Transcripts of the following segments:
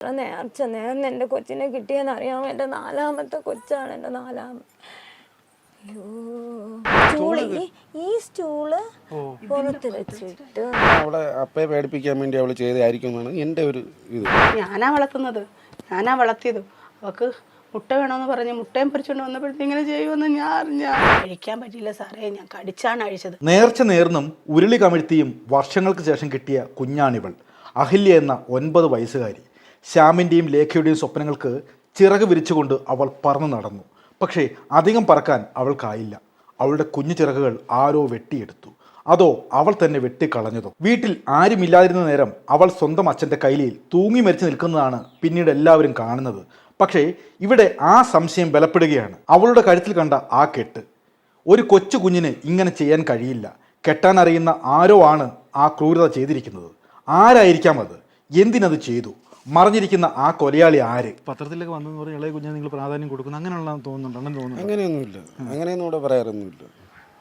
എത്ര നേർച്ച നേർന്ന് എന്റെ കൊച്ചിനെ കിട്ടിയെന്ന് അറിയാമോ എന്റെ നാലാമത്തെ കൊച്ചാണ് എന്റെ സ്റ്റൂൾ ഈ- സ്റ്റൂൾ പുറത്ത് വെച്ചിട്ട്. അവളെ അപ്പയെ പേടിപ്പിക്കാൻ വേണ്ടി അവൾ ചെയ്തായിരിക്കും എന്നാണ് എന്റെ ഒരു ഇത്. ഞാനാ വളർത്തുന്നത്. ഞാനാ വളർത്തിയത്. അവക്ക് മുട്ട വേണമെന്ന് പറഞ്ഞ് മുട്ടയും പൊരിച്ചുകൊണ്ട് വന്നപ്പോഴത്തെ ഇങ്ങനെ ചെയ്യുമെന്ന് ഞാൻ അറിഞ്ഞ. കഴിക്കാൻ പറ്റിയില്ല സാറേ ഞാൻ കടിച്ചാണ് അഴിച്ചത്. നേർച്ച നേർന്നും ഉരുളി കമിഴ്ത്തിയും വർഷങ്ങൾക്ക് ശേഷം കിട്ടിയ കുഞ്ഞാണിവൾ. അഹില്യ എന്ന ഒൻപത് വയസ്സുകാരി. ശ്യാമിന്റെയും ലേഖയുടെയും സ്വപ്നങ്ങൾക്ക് ചിറക് വിരിച്ചുകൊണ്ട് അവൾ പറന്നു നടന്നു. പക്ഷേ അധികം പറക്കാൻ അവൾക്കായില്ല. അവളുടെ കുഞ്ഞു ചിറകുകൾ ആരോ വെട്ടിയെടുത്തു. അതോ അവൾ തന്നെ വെട്ടിക്കളഞ്ഞതോ? വീട്ടിൽ ആരുമില്ലാതിരുന്ന നേരം അവൾ സ്വന്തം അച്ഛന്റെ കൈലിയിൽ തൂങ്ങി മരിച്ചു നിൽക്കുന്നതാണ് പിന്നീട് എല്ലാവരും കാണുന്നത്. പക്ഷേ ഇവിടെ ആ സംശയം ബലപ്പെടുകയാണ്. അവളുടെ കഴുത്തിൽ കണ്ട ആ കെട്ട്. ഒരു കൊച്ചു കുഞ്ഞിന് ഇങ്ങനെ ചെയ്യാൻ കഴിയില്ല. കെട്ടാൻ അറിയുന്ന ആരോ ആണ് ആ ക്രൂരത ചെയ്തിരിക്കുന്നത്. ആരായിരിക്കാം അത്? എന്തിനത് ചെയ്തു? മറിഞ്ഞിരിക്കുന്ന ആ കൊലയാളി ആര്? പത്രത്തിലൊക്കെ വന്നെന്ന് പറഞ്ഞാൽ ഇളയ കുഞ്ഞിന് നിങ്ങൾ പ്രാധാന്യം കൊടുക്കുന്നു. അങ്ങനെയുള്ള തോന്നുന്നുണ്ട്. അങ്ങനെ തോന്നുന്നു അങ്ങനെയൊന്നുമില്ല. അങ്ങനെയൊന്നും ഇവിടെ പറയാറൊന്നുമില്ല.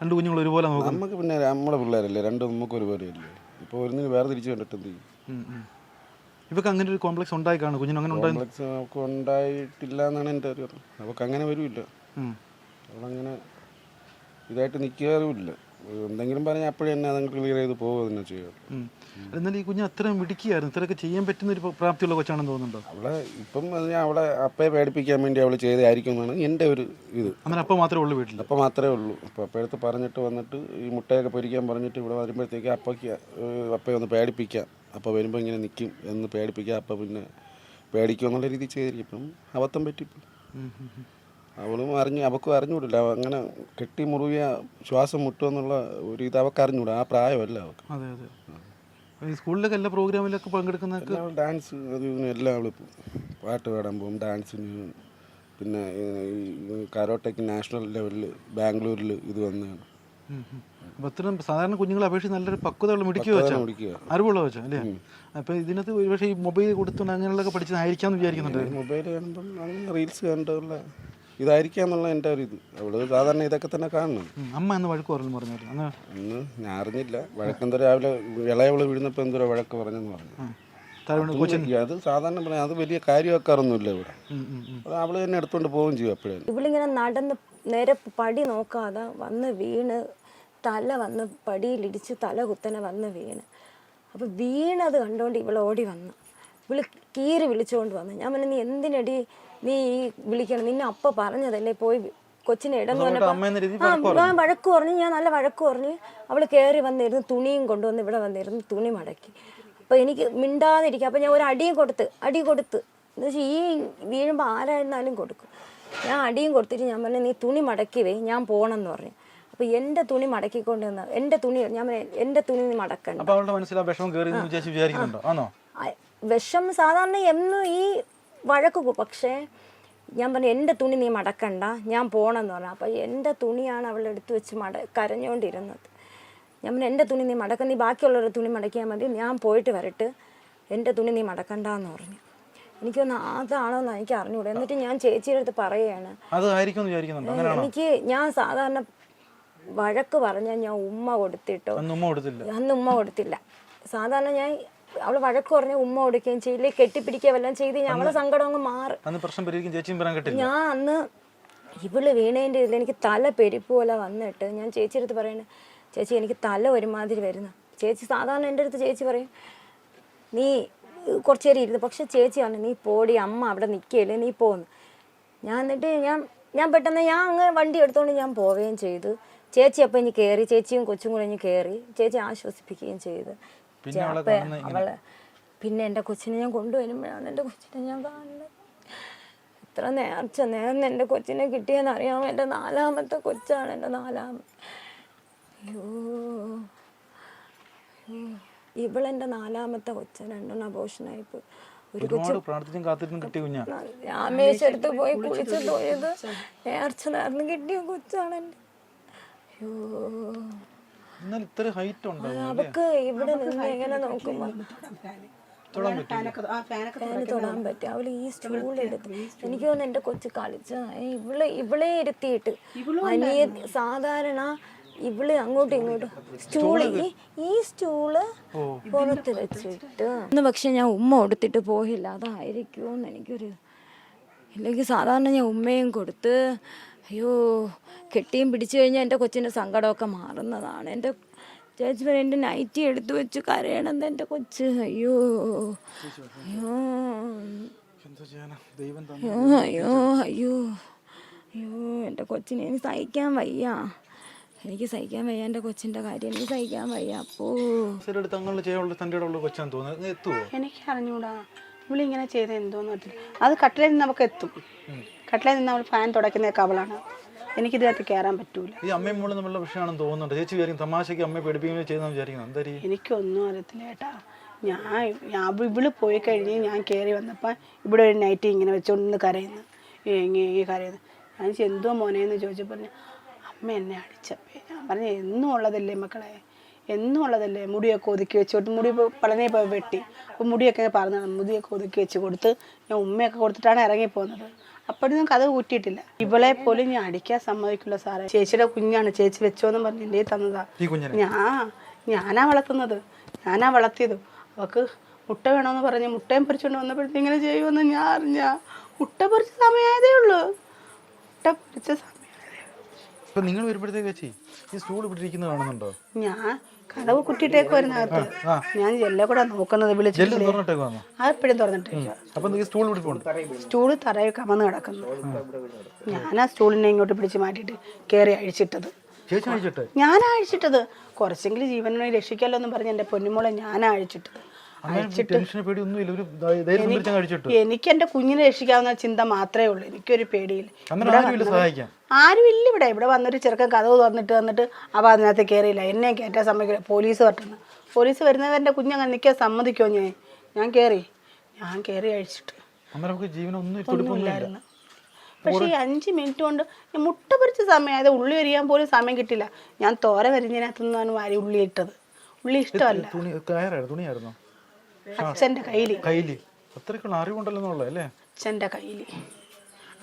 രണ്ട് കുഞ്ഞുങ്ങൾ ഒരുപോലെ നോക്കാം നമുക്ക് പിന്നെ നമ്മളെ പിള്ളേരല്ലേ? രണ്ടും നമുക്ക് ഒരുപോലെ അല്ലേ ഇപ്പോൾ ഒരു വേറെ തിരിച്ചു കണ്ടിട്ട് എന്ത് ചെയ്യും. ഇവക്ക് അങ്ങനെ ഒരു കോംപ്ലക്സ് ഉണ്ടായി കാണും. കുഞ്ഞിന് അങ്ങനെ ഉണ്ടായി കോംപ്ലക്സ് നമുക്ക് ഉണ്ടായിട്ടില്ല എന്നാണ് എന്റെ ഒരു അവൾക്ക് അങ്ങനെ വരുമില്ല ഉം. അവളങ്ങനെ ഇതായിട്ട് നിൽക്കാറുമില്ല. എന്തെങ്കിലും പറഞ്ഞാൽ അപ്പോഴും തന്നെ അതങ്ങ് ക്ലിയർ ചെയ്ത് പോകുക തന്നെ ചെയ്യുക എന്നാൽ ഈ കുഞ്ഞ് അത്രയും മിടുക്കിയായിരുന്നു. ഇത്രയൊക്കെ ചെയ്യാൻ പറ്റുന്ന ഒരു പ്രാപ്തിയുള്ള കൊച്ചാണെന്ന് തോന്നുന്നുണ്ടോ? അവളെ ഇപ്പം അത് ഞാൻ അവളെ അപ്പയെ പേടിപ്പിക്കാൻ വേണ്ടി അവൾ ചെയ്തായിരിക്കും എന്നാണ് എന്റെ ഒരു ഇത്. അങ്ങനെ അപ്പം മാത്രമേ ഉള്ളൂ വീട്ടിൽ അപ്പം മാത്രമേ ഉള്ളൂ. അപ്പോൾ അപ്പോഴത്ത് പറഞ്ഞിട്ട് വന്നിട്ട് ഈ മുട്ടയൊക്കെ പൊരിക്കാൻ പറഞ്ഞിട്ട് ഇവിടെ വരുമ്പോഴത്തേക്ക് അപ്പയ്ക്ക് അപ്പയെ ഒന്ന് പേടിപ്പിക്കാം. അപ്പോൾ വരുമ്പോൾ ഇങ്ങനെ നിൽക്കും എന്ന് പേടിപ്പിക്കാം. അപ്പോൾ പിന്നെ പേടിക്കും എന്നുള്ള രീതിയിൽ ചെയ്തിരിക്കും. അപ്പം അബദ്ധം പറ്റിപ്പോയി. അവളും അറിഞ്ഞു അവൾക്കും അറിഞ്ഞൂടില്ല അങ്ങനെ കെട്ടി മുറുകിയ ശ്വാസം മുട്ടുമെന്നുള്ള ഒരു ഇത് അവൾക്ക് അറിഞ്ഞൂടാ ആ പ്രായമല്ല അവക്ക്. അതെ അതെ. ഈ സ്കൂളിലൊക്കെ എല്ലാ പ്രോഗ്രാമിലൊക്കെ പങ്കെടുക്കുന്ന ഡാൻസ് അത് എല്ലാം അവൾ പാട്ട് പാടാൻ പോകും ഡാൻസിന് പിന്നെ ഈ കരോട്ടയ്ക്ക് നാഷണൽ ലെവലിൽ ബാംഗ്ലൂരിൽ ഇത് വന്നതാണ്. അത്രയും സാധാരണ കുഞ്ഞുങ്ങളെ അപേക്ഷിച്ച് നല്ലൊരു പക്വതയുള്ള മിടുക്കി വെച്ചാൽ പഠിക്കുക അറിവുള്ള വെച്ചാൽ അല്ലേ? അപ്പൊ ഇതിനകത്ത് ഒരുപക്ഷെ ഈ മൊബൈൽ കൊടുത്തുകൊണ്ട് അങ്ങനെയുള്ളതൊക്കെ പഠിച്ചതായിരിക്കാമെന്ന് വിചാരിക്കുന്നുണ്ട്. മൊബൈൽ കാണുമ്പം റീൽസ് കണ്ടുള്ള ഇതായിരിക്കാം എന്നുള്ള എന്റെ ഒരു ഇത്. അവൾ സാധാരണ ഇതൊക്കെ തന്നെ കാണണം. അമ്മ എന്ന് വഴക്ക് പറഞ്ഞു പറഞ്ഞു അന്ന് ഇന്ന് ഞാൻ അറിഞ്ഞില്ല. വഴക്കെന്തോ രാവിലെ വിളയവൾ വീഴുന്നപ്പോൾ എന്തോ വഴക്ക് പറഞ്ഞെന്ന് പറഞ്ഞു. അത് സാധാരണ പറയാം. അത് വലിയ കാര്യമാക്കാറൊന്നുമില്ല ഇവിടെ. അത് അവൾ തന്നെ എടുത്തുകൊണ്ട് പോവുകയും ചെയ്യും അപ്പോഴേ. ഇവളിങ്ങനെ നടന്ന് നേരെ പടി നോക്കാതെ വന്ന് വീണ് തല വന്ന് പടിയിലിടിച്ച് തല കുത്തനെ വന്ന് വീണ്. അപ്പോൾ വീണത് കണ്ടുകൊണ്ട് ഇവൾ ഓടി വന്നു. ഇവൾ കീറി വിളിച്ചുകൊണ്ട് വന്നു. ഞാൻ പറഞ്ഞു നീ എന്തിനടി നീ ഈ വിളിക്കണം. നിന്നെ അപ്പ പറഞ്ഞതല്ലേ പോയി കൊച്ചിനെ ഇടം ഞാൻ വഴക്ക് പറഞ്ഞു ഞാൻ നല്ല വഴക്ക് പറഞ്ഞു അവൾ കയറി വന്നിരുന്നു തുണിയും കൊണ്ടുവന്ന് ഇവിടെ വന്നിരുന്നു തുണി മടക്കി. അപ്പൊ എനിക്ക് മിണ്ടാതിരിക്കുക അപ്പൊ ഞാൻ ഒരു അടിയും കൊടുത്ത് അടി കൊടുത്ത്. എന്ന് വെച്ചാൽ ഈ വീഴുമ്പോൾ ആരായിരുന്നാലും കൊടുക്കും. ഞാൻ അടിയും കൊടുത്തിട്ട് ഞാൻ പറഞ്ഞു നീ തുണി മടക്കി വേ ഞാൻ പോകണമെന്ന് പറഞ്ഞു. അപ്പൊ എന്റെ തുണി മടക്കിക്കൊണ്ട് വന്ന എന്റെ തുണി ഞാൻ എന്റെ തുണി നീ മടക്കണ്ട. വിഷമം സാധാരണ എന്നും ഈ വഴക്ക് കു- പക്ഷേ ഞാൻ പറഞ്ഞു എന്റെ തുണി നീ മടക്കണ്ട ഞാൻ പോകണമെന്ന് പറഞ്ഞു. അപ്പോൾ എന്റെ തുണിയാണ് അവൾ എടുത്തു വെച്ച് മട കരഞ്ഞുകൊണ്ടിരുന്നത് ഞാൻ പറഞ്ഞു എന്റെ തുണി നീ മടക്ക നീ ബാക്കിയുള്ളവരുടെ തുണി മടക്കിയാൽ മതി ഞാൻ പോയിട്ട് വരട്ട്. എന്റെ തുണി നീ മടക്കണ്ട എന്ന് പറഞ്ഞു എനിക്കൊന്ന് അതാണോ എന്ന് എനിക്ക് അറിഞ്ഞൂടെ. എന്നിട്ട് ഞാൻ ചേച്ചിയുടെ അടുത്ത് പറയുകയാണ് എനിക്ക് ഞാൻ സാധാരണ വഴക്ക് പറഞ്ഞാൽ ഞാൻ ഉമ്മ കൊടുത്തിട്ടോ? അന്ന് ഉമ്മ കൊടുത്തില്ല. സാധാരണ ഞാൻ അവൾ വഴക്ക് പറഞ്ഞ ഉമ്മ കൊടുക്കുകയും ചെയ്യില്ലേ കെട്ടിപ്പിടിക്കുക വല്ലതും ചെയ്ത് ഞാൻ അവളെ സങ്കടം അങ്ങ് മാറും. അന്ന് പ്രശ്നം പരിഹരിക്കും ചേച്ചിയും പറയാൻ കേട്ടില്ല ഞാൻ അന്ന് ഇവൾ വീണേന്റെ ഇതിൽ എനിക്ക് തല പെരുപ്പ് പോലെ വന്നിട്ട് ഞാൻ ചേച്ചിയുടെ അടുത്ത് പറയണേ ചേച്ചി എനിക്ക് തല ഒരുമാതിരി വരുന്ന. ചേച്ചി സാധാരണ എന്റെ അടുത്ത് ചേച്ചി പറയും നീ കുറച്ച് നേരം ഇരുന്ന് പക്ഷെ ചേച്ചി പറഞ്ഞു നീ പോടി അമ്മ അവിടെ നിൽക്കുകയല്ലേ നീ പോന്ന്. ഞാൻ എന്നിട്ട് ഞാൻ ഞാൻ പെട്ടെന്ന് ഞാൻ അങ്ങ് വണ്ടി എടുത്തുകൊണ്ട് ഞാൻ പോവുകയും ചെയ്തു. ചേച്ചി അപ്പം ഇനി കയറി ചേച്ചിയും കൊച്ചും കൂടെ ഇനി കയറി ചേച്ചി ആശ്വസിപ്പിക്കുകയും ചെയ്തു. പിന്നെ അവളെ അപ്പൊ കാണുന്ന ഇങ്ങനെ. അവൾ പിന്നെ എന്റെ കൊച്ചിനെ ഞാൻ കൊണ്ടുവരുമ്പോഴാണ് എന്റെ കൊച്ചിനെ ഞാൻ കാണുന്നത്. എത്ര നേർച്ച നേർന്ന് എന്റെ കൊച്ചിനെ കിട്ടിയെന്ന് അറിയാമോ? എന്റെ നാലാമത്തെ കൊച്ചാണ് എന്റെ നാലാമത്തെ അയ്യോ. ഇവളെന്റെ നാലാമത്തെ കൊച്ച രണ്ടെണ്ണം ഒരു കൊച്ചു ഒരുപാട് പ്രാർത്ഥിച്ചും കാത്തിരുന്നും കിട്ടിയ കുഞ്ഞാ. രാമേശ്വരത്ത് പോയി കുളിച്ചു പോയത് നേർച്ച നേർന്ന് കിട്ടിയ കൊച്ചാണ് എന്റെ അയ്യോ. എന്നാൽ ഇത്ര ഹൈറ്റ് ഉണ്ടോ അവക്ക് ഇവിടെ നിന്ന് എങ്ങനെ നോക്കുമ്പോ? ഫാനൊക്കെ ആ ഫാനൊക്കെ ഫാന് തൊടാൻ പറ്റും അവൾ ഈ സ്റ്റൂൾ എടുത്ത് എനിക്ക് തോന്നുന്നു എന്റെ കൊച്ചു കളിച്ച. ഇവൾ ഇവളെ ഇരുത്തിയിട്ട് അനിയ സാധാരണ ഇവൾ അങ്ങോട്ടും ഇങ്ങോട്ടും സ്റ്റൂൾ ഈ ഈ സ്റ്റൂൾ പുറത്ത് വെച്ചിട്ട്. ഇന്ന് പക്ഷെ ഞാൻ ഉമ്മ കൊടുത്തിട്ട് പോയില്ല. അതായിരിക്കുമെന്ന് എനിക്കൊരു ഇല്ലെങ്കിൽ സാധാരണ ഞാൻ ഉമ്മയും കൊടുത്ത് അയ്യോ കെട്ടിയും പിടിച്ചു കഴിഞ്ഞാൽ എന്റെ കൊച്ചിന്റെ സങ്കടമൊക്കെ മാറുന്നതാണ്. എന്റെ ചേച്ചി പറയും എന്റെ നൈറ്റി എടുത്തു വെച്ച് കരയണത് എന്റെ കൊച്ച്. അയ്യോ അയ്യോ. അയ്യോ അയ്യോ അയ്യോ. അയ്യോ എന്റെ കൊച്ചിനെ എനിക്ക് സഹിക്കാൻ വയ്യ. എനിക്ക് സഹിക്കാൻ വയ്യ എന്റെ കൊച്ചിന്റെ കാര്യം. എനിക്ക് സഹിക്കാൻ വയ്യ. അപ്പോ. എനിക്ക് അറിഞ്ഞൂടാ ഇവളിങ്ങനെ ചെയ്ത് എന്തോന്ന് അത് കട്ടിലിൽ നമുക്ക് എത്തും. കട്ടിലിൽ നിന്ന് അവൾ ഫാൻ തുടയ്ക്കുന്നതൊക്കെ അവളാണ് എനിക്കിതിനകത്ത് കയറാൻ പറ്റൂല. ഈ അമ്മയും മോളും തമ്മിലുള്ള പ്രശ്നമാണെന്ന് തോന്നുന്നുണ്ട്. ചേച്ചി വിചാരിക്കും തമാശയ്ക്ക് അമ്മയെ പേടിപ്പിക്കുകയും ചെയ്യുന്ന വിചാരിക്കുന്നു. എന്തായാലും എനിക്കൊന്നും അറിയത്തില്ല ഏട്ടാ. ഞാൻ ഞാൻ ഇവൾ പോയി കഴിഞ്ഞ് ഞാൻ കയറി വന്നപ്പോൾ ഇവിടെ ഒരു നൈറ്റി ഇങ്ങനെ വെച്ചുകൊണ്ട് കരയുന്നു. ഏങ്ങി കരയുന്നു. ഞാൻ എന്തോ മോനേന്ന് ചോദിച്ചപ്പോൾ പറഞ്ഞു അമ്മ എന്നെ അടിച്ചപ്പേ. ഞാൻ പറഞ്ഞു എന്നും ഉള്ളതല്ലേ മക്കളെ? എന്നും ഉള്ളതല്ലേ? മുടിയൊക്കെ ഒതുക്കി വെച്ചോട്ട് മുടി ഇപ്പോൾ പളനെ പോയി വെട്ടി. അപ്പോൾ മുടിയൊക്കെ പറഞ്ഞു മുടിയൊക്കെ ഒതുക്കി വെച്ച് കൊടുത്ത് ഞാൻ ഉമ്മയൊക്കെ കൊടുത്തിട്ടാണ് ഇറങ്ങിപ്പോകുന്നത് അപ്പോഴൊന്നും കഥ കൂട്ടിയിട്ടില്ല. ഇവളെ പോലും ഞാൻ അടിക്കാൻ സമ്മതിക്കില്ല സാറേ. ചേച്ചിയുടെ കുഞ്ഞാണ്. ചേച്ചി വെച്ചോന്ന് പറഞ്ഞ് എന്റെ തന്നതാ. ഞാ ഞാനാ വളർത്തുന്നത്. ഞാനാ വളർത്തിയത്. അവക്ക് മുട്ട വേണമെന്ന് പറഞ്ഞ് മുട്ടയും പൊരിച്ചുകൊണ്ട് വന്നപ്പോഴത്തേക്ക് ഇങ്ങനെ ചെയ്യുമെന്ന് ഞാൻ അറിഞ്ഞ. മുട്ട പൊരിച്ച സമയമായതേ ഉള്ളൂ. മുട്ട പൊരിച്ച സമയം നിങ്ങൾ വരുമ്പോഴത്തേക്ക് ചേച്ചി ഈ സ്റ്റൂൾ ഇവിടെ ഇരിക്കുന്നത് കാണുന്നുണ്ടോ? ഞാൻ കടവ് കുട്ടിയിട്ടേക്ക് വരുന്നകത്ത് ഞാൻ ജെല്ലെ കൂടെ നോക്കുന്നത് വിളിച്ചു അതെപ്പോഴും തുറന്നിട്ടേക്ക് അപ്പൊ ഈ സ്റ്റൂൾ ഇവിടെ പോകണം സ്റ്റൂൾ തറയിൽ കമന്ന് കിടക്കുന്നു. ഞാൻ ആ സ്റ്റൂളിനെ ഇങ്ങോട്ട് പിടിച്ച് മാറ്റിയിട്ട് കയറി അഴിച്ചിട്ടത്. ഞാനാ അഴിച്ചിട്ടത്. കുറച്ചെങ്കിലും ജീവനെ രക്ഷിക്കാമല്ലോ എന്ന് പറഞ്ഞ് എന്റെ പൊന്നുമോളെ ഞാൻ അഴിച്ചിട്ടത്. അഴിച്ചിട്ട് എനിക്ക് എന്റെ കുഞ്ഞിനെ രക്ഷിക്കാവുന്ന ചിന്ത മാത്രമേ ഉള്ളൂ. എനിക്കൊരു പേടിയില്ല. ആരും ഇല്ല ഇവിടെ. ഇവിടെ വന്നൊരു ചെറുക്കൻ കഥവ് തുറന്നിട്ട് വന്നിട്ട് അവ അതിനകത്ത് കയറിയില്ല എന്നെ കയറ്റാൻ സമ്മതിക്കില്ല. പോലീസ് പറ്റുന്നു പോലീസ് വരുന്നവരുടെ കുഞ്ഞങ്ങനെ നിൽക്കാൻ സമ്മതിക്കുമോ ഞാൻ? ഞാൻ കയറി ഞാൻ കയറി അഴിച്ചിട്ട്. പക്ഷെ ഒന്നുമില്ലായിരുന്നു. പക്ഷേ ഈ അഞ്ച് മിനിറ്റ് കൊണ്ട് ഞാൻ മുട്ട പൊരിച്ച സമയം ഉള്ളി അരിയാൻ പോലും സമയം കിട്ടില്ല ഞാൻ തോര വരിഞ്ഞതിനകത്തുനിന്നാണ് വാരി ഉള്ളി ഇട്ടത്. ഉള്ളി ഇഷ്ടമല്ല. തുണി തുണിയായിരുന്നോ? അച്ഛന്റെ കയ്യിൽ കയ്യിൽ. അത്രയ്ക്കുള്ള അറിവുണ്ടല്ലോ അച്ഛന്റെ കയ്യിൽ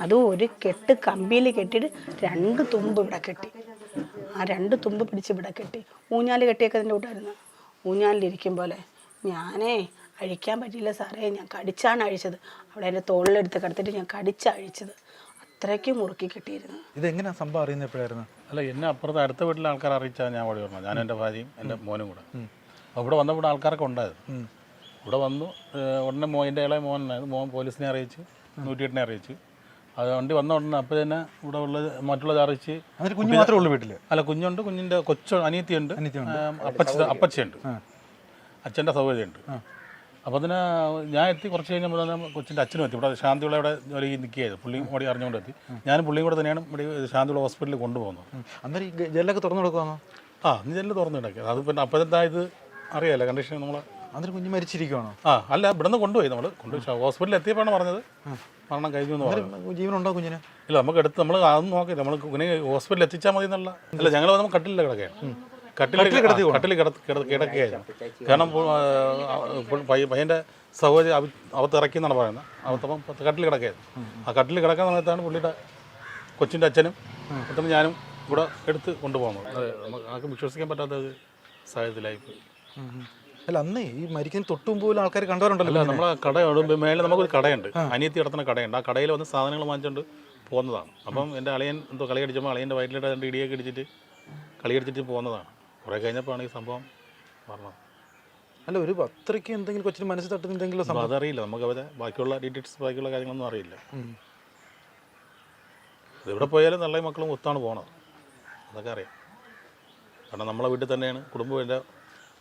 അതും ഒരു കെട്ട് കമ്പിയിൽ കെട്ടിയിട്ട് രണ്ട് തുമ്പ് ഇവിടെ കെട്ടി. ആ രണ്ട് തുമ്പ് പിടിച്ച് ഇവിടെ കെട്ടി. ഊഞ്ഞാൽ കെട്ടിയൊക്കെ അതിന്റെ കൂട്ടായിരുന്നു. ഊഞ്ഞാലിലിരിക്കും പോലെ ഞാനേ അഴിക്കാൻ പറ്റിയില്ല സാറേ ഞാൻ കടിച്ചാണ് അഴിച്ചത്. അവിടെ എന്റെ തോളിലെടുത്ത് കിടത്തിട്ട് ഞാൻ കടിച്ചഴിച്ചത് അത്രയ്ക്ക് മുറുക്കി കെട്ടിയിരുന്നു. ഇതെങ്ങനെയാ സംഭവം അറിയുന്നത് എപ്പോഴായിരുന്നു? അല്ല എന്നെ അപ്പുറത്ത് അടുത്ത വീട്ടിലെ ആൾക്കാർ അറിയിച്ചാൽ ഞാൻ ഓടി വരണം ഞാൻ എന്റെ ഭാര്യയും എന്റെ മോനും കൂടെ. അവിടെ വന്നപ്പോൾ ആൾക്കാരൊക്കെ ഉണ്ടായിരുന്നു. ഇവിടെ വന്നു ഉടനെ മോ എന്റെ ഇളയ മോനായിരുന്നു മോൻ പോലീസിനെ അറിയിച്ച് നൂറ്റിയെട്ടിനെ അറിയിച്ച്. അത് വണ്ടി വന്ന ഉടനെ അപ്പോൾ തന്നെ ഇവിടെ ഉള്ള മറ്റുള്ളത് അറിയിച്ച് എന്നിട്ട് കുഞ്ഞ് മാത്രമേ ഉള്ളൂ വീട്ടിൽ അല്ല കുഞ്ഞുണ്ട് കുഞ്ഞിന്റെ കൊച്ചു അനിയത്തിയുണ്ട് അപ്പച്ച അപ്പച്ചി അപ്പച്ചയുണ്ട്. അച്ഛന്റെ സൗകര്യമുണ്ട് അപ്പോൾ അതിന് ഞാൻ എത്തി കുറച്ച് കഴിഞ്ഞപ്പോൾ തന്നെ കൊച്ചിന്റെ അച്ഛനും എത്തി. ഇവിടെ ശാന്തിയുള്ള ഇവിടെ ജോലി നിൽക്കുകയായിരുന്നു. പുള്ളി ഓടി അറിഞ്ഞുകൊണ്ട് എത്തി. ഞാനും പുള്ളിയും കൂടെ തന്നെയാണ് ഇവിടെ ശാന്തിയുള്ള ഹോസ്പിറ്റലിൽ കൊണ്ടുപോകുന്നത്. അന്നേരം ജെല്ലൊക്കെ തുറന്നു കൊടുക്കുവാണോ ആ നീ ചെല്ല് തുറന്നു കിടക്കുക. അത് പിന്നെ അപ്പോഴത്തെ ഇത് അറിയാമല്ലോ കണ്ടീഷൻ നമ്മൾ അന്നേരം കുഞ്ഞ് മരിച്ചിരിക്കുവാണോ? ആ അല്ല ഇവിടെ നിന്ന് കൊണ്ടുപോയി. നമ്മൾ കൊണ്ടുപോയി. ഹോസ്പിറ്റലിൽ എത്തിയപ്പോഴാണ് പറഞ്ഞത്. മരണം കഴിഞ്ഞു എന്ന് പറഞ്ഞു ജീവനുണ്ടോ കുഞ്ഞിന്? ഇല്ല നമുക്ക് എടുത്ത് നമ്മൾ അതൊന്നും നോക്കി. നമ്മൾ കുഞ്ഞിനെ ഹോസ്പിറ്റലിൽ എത്തിച്ചാൽ മതി എന്നുള്ള. അല്ല ഞങ്ങൾ വന്നപ്പോൾ കട്ടിലെ കിടക്കുകയാണ്. കട്ടിലിൽ കിടത്തി കട്ടിൽ കിടക്കുകയായിരുന്നു. കാരണം പയ്യന്റെ സഹോദരി അവ അവത്ത് ഇറക്കി എന്നാണ് പറയുന്നത്. അവത്തപ്പം കട്ടിൽ കിടക്കുകയായിരുന്നു. ആ കട്ടിൽ കിടക്കുന്ന സമയത്താണ് പുള്ളിയുടെ കൊച്ചിന്റെ അച്ഛനും അച്ഛനും ഞാനും ഇവിടെ എടുത്ത് കൊണ്ടുപോകുന്നത്. അതെ നമുക്ക് ആർക്കും വിശ്വസിക്കാൻ പറ്റാത്ത ഒരു സാഹചര്യത്തിലായി അല്ല അന്നേ ഈ മരിക്കുന്ന തൊട്ട് മുമ്പ് പോലും ആൾക്കാർ കണ്ടവരുണ്ടല്ലോ അല്ല നമ്മളെ കട മേലെ നമുക്കൊരു കടയുണ്ട്. അനിയത്തി കിടത്തുന്ന കടയുണ്ട്. ആ കടയിൽ വന്ന് സാധനങ്ങൾ വാങ്ങിച്ചുകൊണ്ട് പോകുന്നതാണ്. അപ്പം എന്റെ അളിയൻ എന്തോ കളി അടിച്ചപ്പോൾ അളിയന്റെ വയറ്റിലിട്ട് രണ്ട് ഇടിയൊക്കെ അടിച്ചിട്ട് കളി അടിച്ചിട്ട് പോകുന്നതാണ്. കുറേ കഴിഞ്ഞപ്പോഴാണ് ഈ സംഭവം പറഞ്ഞത് അല്ല ഒരു അത്രയ്ക്ക് എന്തെങ്കിലും കൊച്ചിന് മനസ്സിൽ തട്ടുന്ന എന്തെങ്കിലും സംഭവം? അതറിയില്ല. നമുക്ക് അവരെ ബാക്കിയുള്ള ഡീറ്റെയിൽസ് ബാക്കിയുള്ള കാര്യങ്ങളൊന്നും അറിയില്ല. എവിടെ പോയാലും നല്ല മക്കളും ഒത്താണ് പോണത്. അതൊക്കെ അറിയാം. കാരണം നമ്മളെ വീട്ടിൽ തന്നെയാണ് കുടുംബം എന്റെ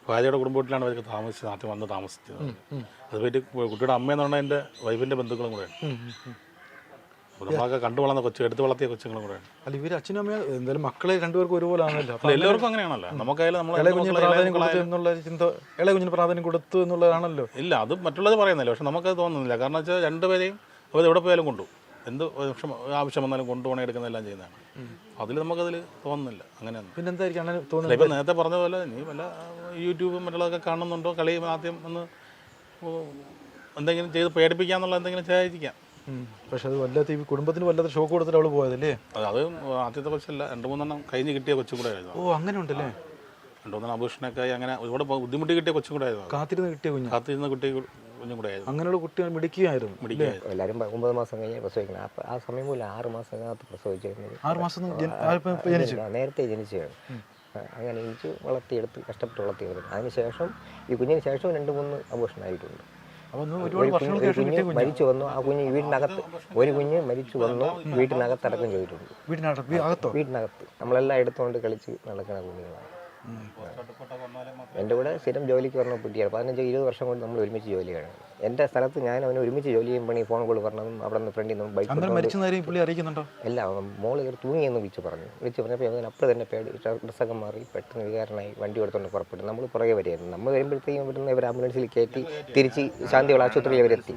ഭാര്യയുടെ കുടുംബത്തിലാണ് അവർക്ക് താമസിച്ചത് നാട്ടിൽ വന്ന് താമസിച്ചത്. അത് പറ്റി കുട്ടിയുടെ അമ്മയെന്ന് പറഞ്ഞാൽ എന്റെ വൈഫിന്റെ ബന്ധുക്കളും കൂടെയാണ് നമ്മളൊക്കെ കണ്ടു വളർന്ന കൊച്ചു എടുത്ത് വളർത്തിയ കൊച്ചുങ്ങളും കൂടെയാണ് അല്ല ഇവർ അച്ഛനും അമ്മയും എന്തായാലും മക്കളെ രണ്ടുപേർക്കും ഒരുപോലെ ആണല്ലോ. എല്ലാവർക്കും അങ്ങനെയാണല്ലോ. നമുക്കായാലും നമ്മളെ ഇളയ കുഞ്ഞിന് പ്രാധാന്യം കൊടുത്തു എന്നുള്ള ചിന്ത ഇളയ കുഞ്ഞിന് പ്രാധാന്യം കൊടുത്തു എന്നുള്ളതാണല്ലോ. ഇല്ല അത് മറ്റുള്ളത് പറയുന്നില്ല. പക്ഷെ നമുക്കത് തോന്നുന്നില്ല. കാരണം വെച്ചാൽ രണ്ടുപേരെയും അവർ എവിടെ പോയാലും കൊണ്ടു. എന്ത് ആവശ്യം വന്നാലും കൊണ്ടുപോകണേ എടുക്കുന്നതെല്ലാം ചെയ്യുന്നതാണ്. അതിൽ നമുക്കതിൽ തോന്നുന്നില്ല. അങ്ങനെയൊന്നും. പിന്നെന്തായിരിക്കും? അങ്ങനെ അല്ല തോന്നുന്നത് ഇപ്പം നേരത്തെ പറഞ്ഞ പോലെ നീ വല്ല യൂട്യൂബും മറ്റുള്ളതൊക്കെ കാണുന്നുണ്ടോ? കളി ആദ്യം ഒന്ന് എന്തെങ്കിലും ചെയ്ത് പേടിപ്പിക്കാന്നുള്ള എന്തെങ്കിലും ചെയ്യാതിരിക്കാം. പക്ഷെ അത് വല്ലാത്ത ഈ കുടുംബത്തിന് വല്ലാത്ത ഷോക്ക് കൊടുത്തിട്ട് അവൾ പോയതല്ലേ? അത് ആദ്യത്തെ കൊച്ചല്ല രണ്ട് മൂന്നെണ്ണം കഴിഞ്ഞ് കിട്ടിയ കൊച്ചും കൂടെ ആയിരുന്നു ഓ അങ്ങനെ ഉണ്ടല്ലേ രണ്ട് മൂന്നെണ്ണം അഭൂഷണൊക്കെ ആയി അങ്ങനെ ഒരുപാട് ബുദ്ധിമുട്ടി കിട്ടിയ കൊച്ചും കൂടെ ആയിരുന്നു കാത്തിരുന്ന് കിട്ടിയ കുഞ്ഞ്. കാത്തിരുന്ന കുട്ടി കുഞ്ഞും കൂടെ അങ്ങനെയുള്ള കുട്ടികൾ മിടിക്കുകയായിരുന്നു എല്ലാവരും ഒമ്പത് മാസം കഴിഞ്ഞ് പ്രസവിക്കണം. അപ്പം ആ സമയം പോലും ആറ് മാസത്തിനകത്ത് പ്രസവിച്ചിരുന്നത്. ആറ് മാസം നേരത്തെ ജനിച്ചതാണ്. അങ്ങനെ ജനിച്ച് വളർത്തിയെടുത്ത് കഷ്ടപ്പെട്ട് വളർത്തിയെടുത്തു. അതിനുശേഷം ഈ കുഞ്ഞിന് ശേഷം രണ്ട് മൂന്ന് അബോഷൻ ആയിട്ടുണ്ട്. കുഞ്ഞ് മരിച്ചു വന്നു. ആ കുഞ്ഞ് വീടിനകത്ത് ഒരു കുഞ്ഞ് മരിച്ചു വന്നു. വീട്ടിനകത്ത് അടക്കം ചെയ്തിട്ടുണ്ട്. വീട്ടിനകത്ത് നമ്മളെല്ലാം എടുത്തുകൊണ്ട് കളിച്ച് നടക്കുന്ന കുഞ്ഞുങ്ങളാണ്. എന്റെ കൂടെ സ്ഥിരം ജോലിക്ക് പറഞ്ഞ കുട്ടിയാണ്. പതിനഞ്ച് ഇരുപത് വർഷം കൊണ്ട് നമ്മൾ ഒരുമിച്ച് ജോലി ജോലിയാണ് എന്റെ സ്ഥലത്ത് ഞാൻ അവന് ഒരുമിച്ച് ജോലി ചെയ്യുമ്പോൾ ഈ ഫോൺ കോൾ പറഞ്ഞതും അവിടെ നിന്ന് ഫ്രണ്ടിൽ നിന്നും ബൈക്ക് അന്നേരം മരിച്ച നേരം പുള്ളി അറിയിക്കുന്നുണ്ടോ? അല്ല മോൾ കയറി തൂങ്ങിയെന്ന് വിളിച്ച് പറഞ്ഞു. വിളിച്ച് പറഞ്ഞപ്പോൾ അവൻ അപ്പോൾ തന്നെ പേടി ഡ്രസ്സൊക്കെ മാറി പെട്ടെന്ന് വികാരനായി വണ്ടി എടുത്തുകൊണ്ട് പുറപ്പെട്ടു. നമ്മൾ പുറകെ വരികയായിരുന്നു. നമ്മൾ വരുമ്പോഴത്തേക്കും ഇവിടുന്ന് ഇവർ ആംബുലൻസിൽ കയറ്റി തിരിച്ച് ശാന്തികൾ ആശുപത്രിയിൽ അവരെത്തി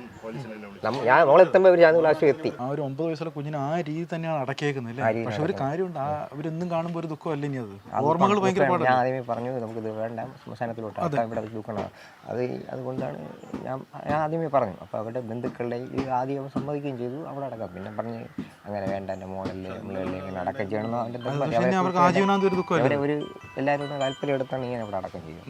ഞാൻ മോളെ എത്തുമ്പോൾ ഇവർ ശാന്തികൾ ആശുപത്രി എത്തി. ആ ഒരു ഒമ്പത് വയസ്സുള്ള കുഞ്ഞിന് ആ രീതി തന്നെയാണ് അടക്കിയേക്കുന്നത് അല്ലേ? പക്ഷെ ഒരു കാര്യമുണ്ട് ആ അവരെന്നും കാണുമ്പോൾ ഒരു ദുഃഖം അല്ലെങ്കിൽ അത്? ഓർമ്മകൾ ഭയങ്കര ഞാൻ ആദ്യമേ പറഞ്ഞു നമുക്കിത് വേണ്ട ശ്മശാനത്തിലോട്ട് ഇവിടെ ദുഃഖമാണ് അത് അതുകൊണ്ടാണ് ഞാൻ ഞാൻ ആദ്യമേ പറഞ്ഞു. അപ്പോൾ അവരുടെ ബന്ധുക്കളുടെ ഈ ആദ്യം സമ്മതിക്കുകയും ചെയ്തു. അവിടെ അടക്കാം പിന്നെ പറഞ്ഞ് അങ്ങനെ വേണ്ട എന്റെ മോളല്ലേ മുളല്ലേ ഇങ്ങനെ അടക്കം ചെയ്യണമെന്നോ അവന്റെ അവരെ ഒരു എല്ലാവരും താല്പര്യം എടുത്താണ് ഇങ്ങനെ ഇവിടെ അടക്കം ചെയ്യുന്നത്